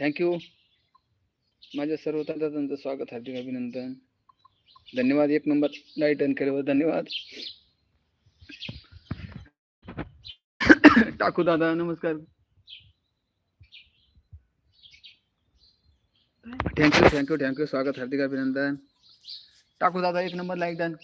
Thank you माझ्या सर्व तंत्रज्ञांचं स्वागत, हार्दिक अभिनंदन। धन्यवाद, एक नंबर लाईट ऑन केल्यावर धन्यवाद। टाकू दादा, नमस्कार। थँक्यू थँक्यू थँक्यू स्वागत, हार्दिक अभिनंदन। टाकू दादा, एक नंबर लाईक डन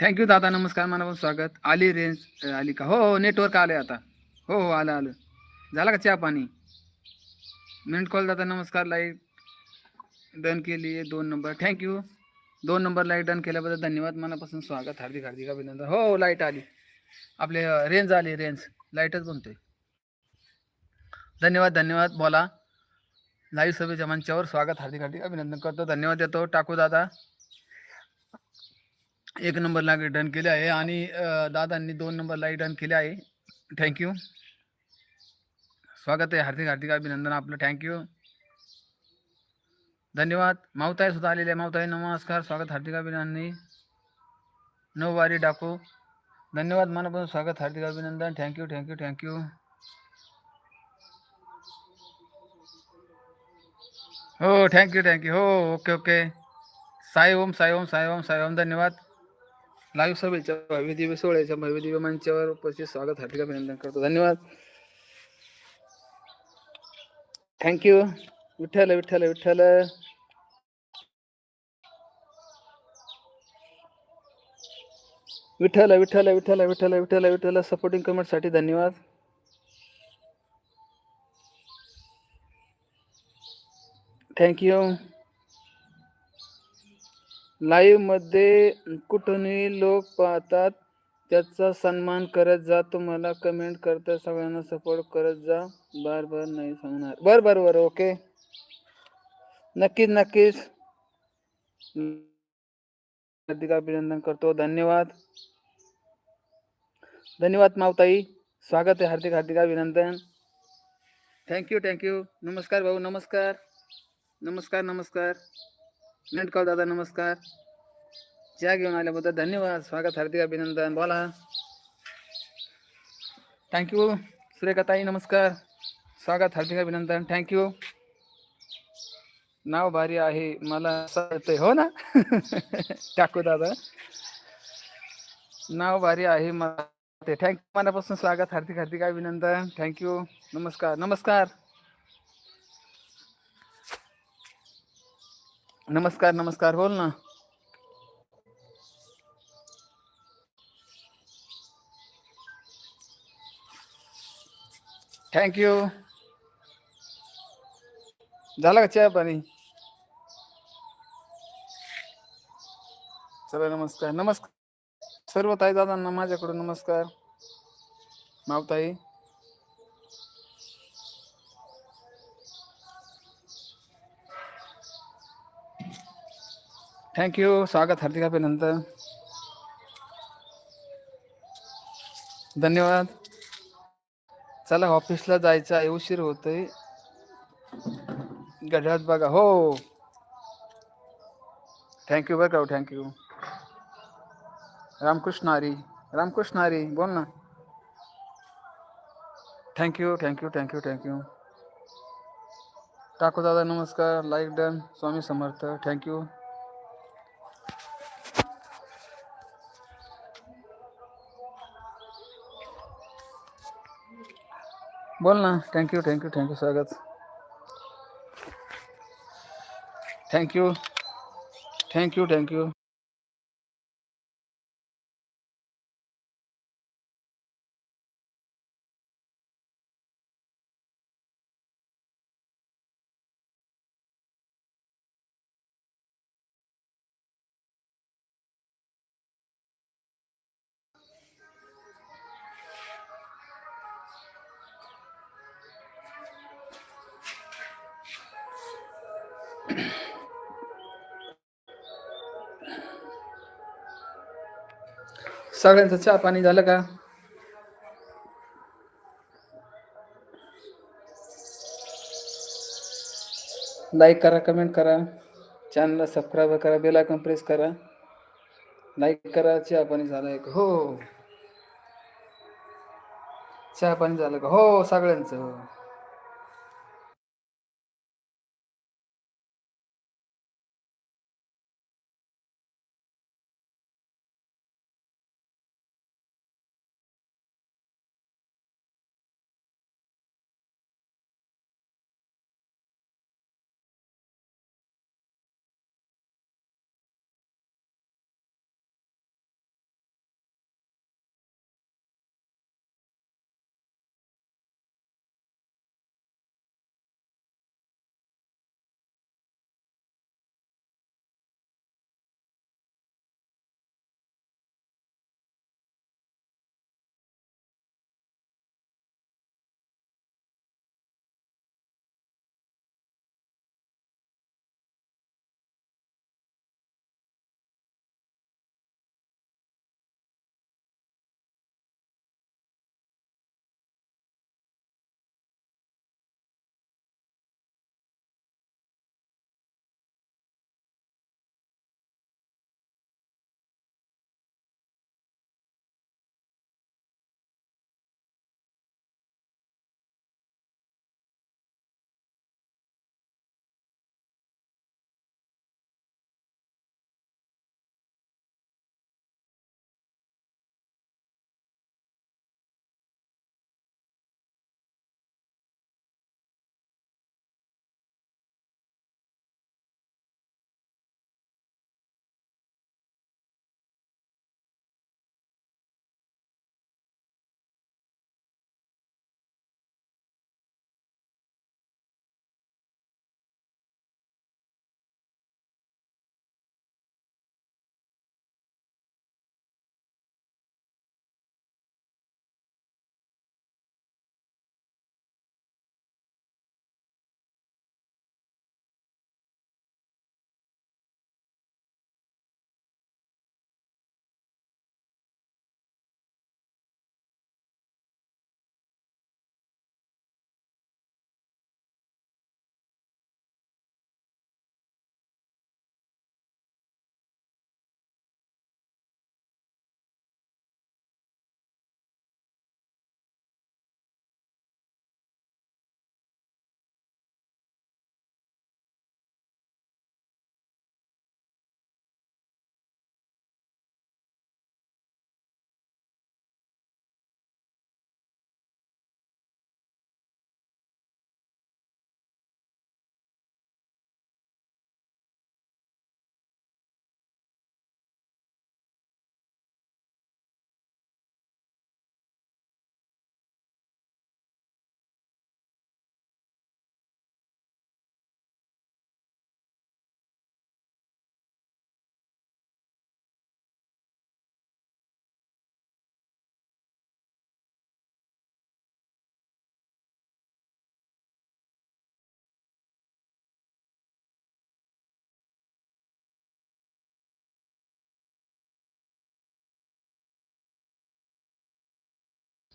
थँक्यू दादा. नमस्कार. मला स्वागत. आली रेंज आली का? हो हो नेटवर्क आले आता. हो हो आलं आलं. झाला का चहा पाणी? मिनिट कॉल दादा. नमस्कार. लाइट डन केली दोन नंबर थँक्यू दोन नंबर लाइट डन केल्याबद्दल धन्यवाद. मनापासून स्वागत. हार्दिक हार्दिक अभिनंदन. हो हो लाइट आली. आपले रेंज आली रेंज लाईटच बनतोय. धन्यवाद धन्यवाद. बोला. लाईव्ह सभेच्या मंचावर स्वागत. हार्दिक हार्दिक अभिनंदन करतो. धन्यवाद देतो. टाकू दादा. एक नंबर लाईट डन केले आहे आणि अ, दादांनी दोन नंबर लाईट डन केले आहे. थँक्यू स्वागत आहे हार्दिक हार्दिक अभिनंदन आपलं. थँक्यू धन्यवाद. मावताई सुद्धा आलेले आहे. नमस्कार. स्वागत हार्दिक अभिनंदन. नऊवारी डाकू. धन्यवाद. मनापासून स्वागत हार्दिक अभिनंदन. Thank you thank you thank you हो थँक्यू थँक्यू हो ओके ओके साई ओम साई ओम साई ओम साई ओम. धन्यवाद. लाईव्ह सभेच्या भव्य दिव्य सोहळ्याच्या भव्य दिव्य मंचावर उपस्थित स्वागत. हार्दिक अभिनंदन करतो. धन्यवाद. Thank you Vitthal Vitthal Vitthal. Vitthal Vitthal Vitthal Vitthal Vitthal Vitthal supporting कमेंटसाठी धन्यवाद. थँक्यू लाईव्हमध्ये कुठूनही लोक पाहतात त्याचा सन्मान करत जा. तुम्हाला कमेंट करता सगळ्यांना सपोर्ट करत जा. बार बार नाही सांगणार. बर बर बर ओके नक्कीच नक्कीच. हार्दिक अभिनंदन करतो. धन्यवाद. धन्यवाद मावताई. स्वागत आहे. हार्दिक हार्दिक अभिनंदन. थँक्यू थँक्यू नमस्कार भाऊ नमस्कार. नमस्कार नमस्कार. नेटकॉल दादा नमस्कार. चहा घेऊन आल्याबद्दल धन्यवाद. स्वागत हार्दिक अभिनंदन. बोला. थँक्यू सुरेखाताई नमस्कार. स्वागत हार्दिक अभिनंदन. थँक्यू नाव भारी आहे मला असं हो ना? टाकू दादा. नाव भारी आहे मला थँक्यू मनापासून स्वागत हार्दिक हार्दिक अभिनंदन. थँक्यू नमस्कार. नमस्कार. नमस्कार नमस्कार बोल ना. थँक्यू झाला का चहा पाणी? चला नमस्कार. नमस्कार. सर्व ताई दादांना माझ्याकडून नमस्कार. मावताई. थँक्यू स्वागत हार्दिक अभिनंदन धन्यवाद. चला ऑफिसला जायचं आहे उशीर होतोय. घड्याळात बघा. हो. थँक्यू बरं का थँक्यू रामकृष्ण हरी. रामकृष्ण हरी बोल ना. Thank you thank you thank you thank you टाकू दादा नमस्कार. Like done Swami Samarth. Thank you बोल ना. Thank you thank you thank you स्वागत thank you thank you thank you सगळ्यांचं चहा पाणी झालं का? लाईक करा कमेंट करा. चॅनलला सबस्क्राईब करा बेल आयकॉन प्रेस करा. लाईक करा चहा पाणी झालं आहे हो. हो. चहा पाणी झालं का? हो सगळ्यांचं. हो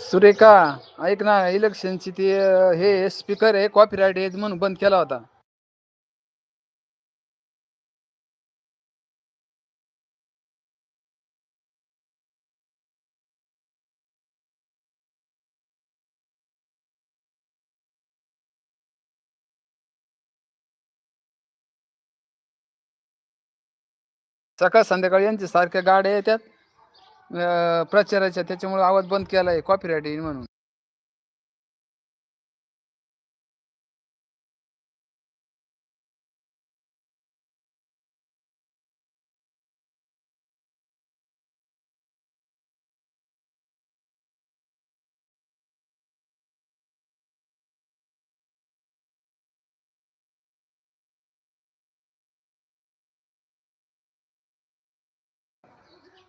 सुरेखा ऐक ना इलेक्शनची ची ते हे स्पीकर आहे कॉपीराईट आहे म्हणून बंद केला होता. सकाळ संध्याकाळी यांची सारख्या गाड्या येतात प्रचाराच्या त्याच्यामुळे आवाज बंद केला आहे कॉपीराईट येईल म्हणून.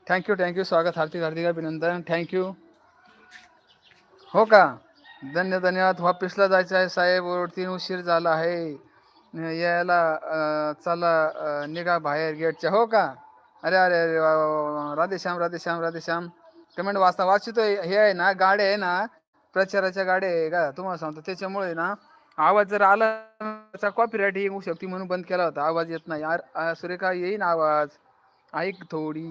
थँक्यू थँक्यू स्वागत हार्दिक हार्दिक अभिनंदन थँक्यू हो का धन्य धन्यवाद ऑफिसला जायचं आहे साहेब वरती उशीर झाला आहे यायला चला निघा बाहेर गेटच्या हो का अरे अरे अरे राधेश्याम राधेश्याम राधेश्याम कमेंट वाचता वाचतोय हे आहे ना गाड्या आहे ना प्रचाराच्या गाड्या आहे का तुम्हाला सांगतो त्याच्यामुळे ना आवाज जर आला कॉपी कॉपीराईट येऊ शकते म्हणून बंद केला होता आवाज येत नाही यार सुरेखा येईन आवाज ऐक थोडी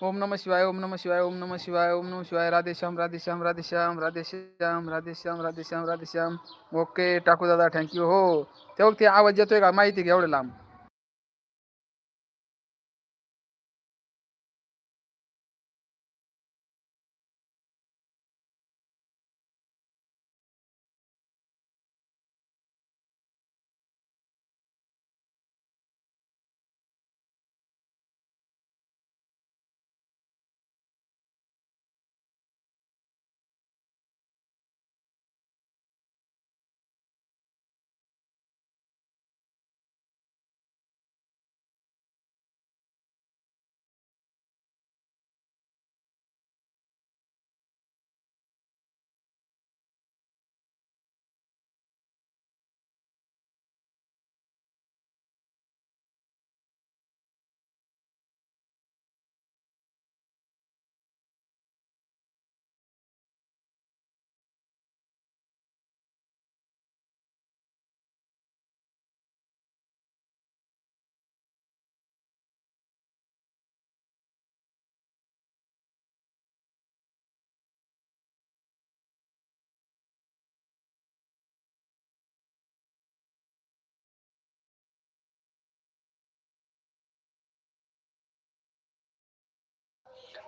ओम नम शिवाय ओम नम शिवाय ओम नम शिवाय ओम नम शिवाय। राधेश्याम राधेश्याम राधेश्याम राधेश्याम राधेश्याम राधेश्याम राधेश्याम ओके टाकू दादा थँक्यू हो। तेव्हा ते आवाज येतोय का? माहिती घ्या एवढं लांब.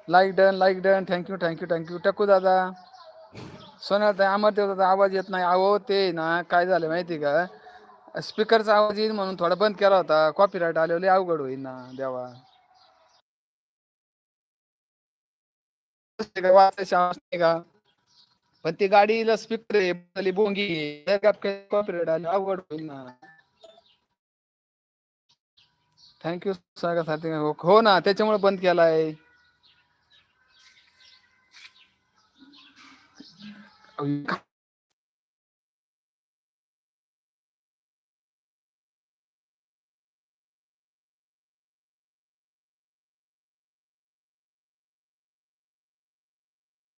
Like done like done thank you thank you thank you टाकू दादा. सोनार ताई अमर देव दादा आवाज येत नाही. अहो ते ना काय झालं माहिती का? स्पीकरचा आवाज येईल म्हणून थोडा बंद केला होता. कॉपीराईट आल्यावर अवघड होईल ना देवा. नाही का? पण ती गाडीला स्पीकर आहे बोंगी कॉपीराईट आले अवघड होईल ना. थँक्यू स्वागत हो, हो ना त्याच्यामुळे बंद केलाय.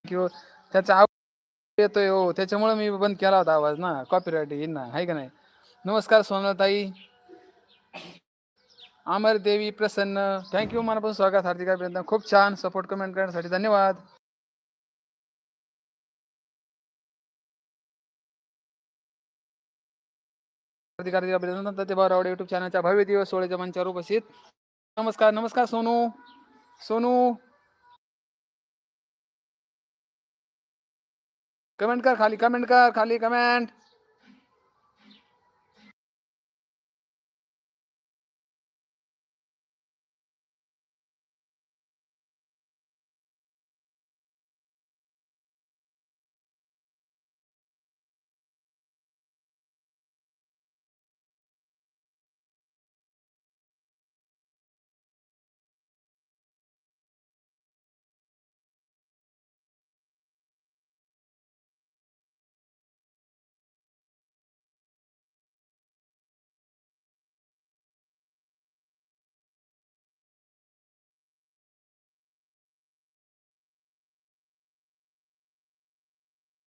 किंवा त्याचा आवाज येतोय हो त्याच्यामुळे मी बंद केला होता आवाज ना कॉपीराईट येईल ना आहे का नाही? नमस्कार सोनताई अमर देवी प्रसन्न थँक्यू मनापासून स्वागत हार्दिक अभिनंदन. खूप छान सपोर्ट कमेंट करण्यासाठी धन्यवाद. हार्दिक अभिनंदन ते बारावडे युट्यूब चॅनलच्या भव्य दिवस सोहळ्याच्या मंचावर उपस्थित. नमस्कार नमस्कार सोनू. सोनू. कमेंट कर खाली कमेंट कर खाली कमेंट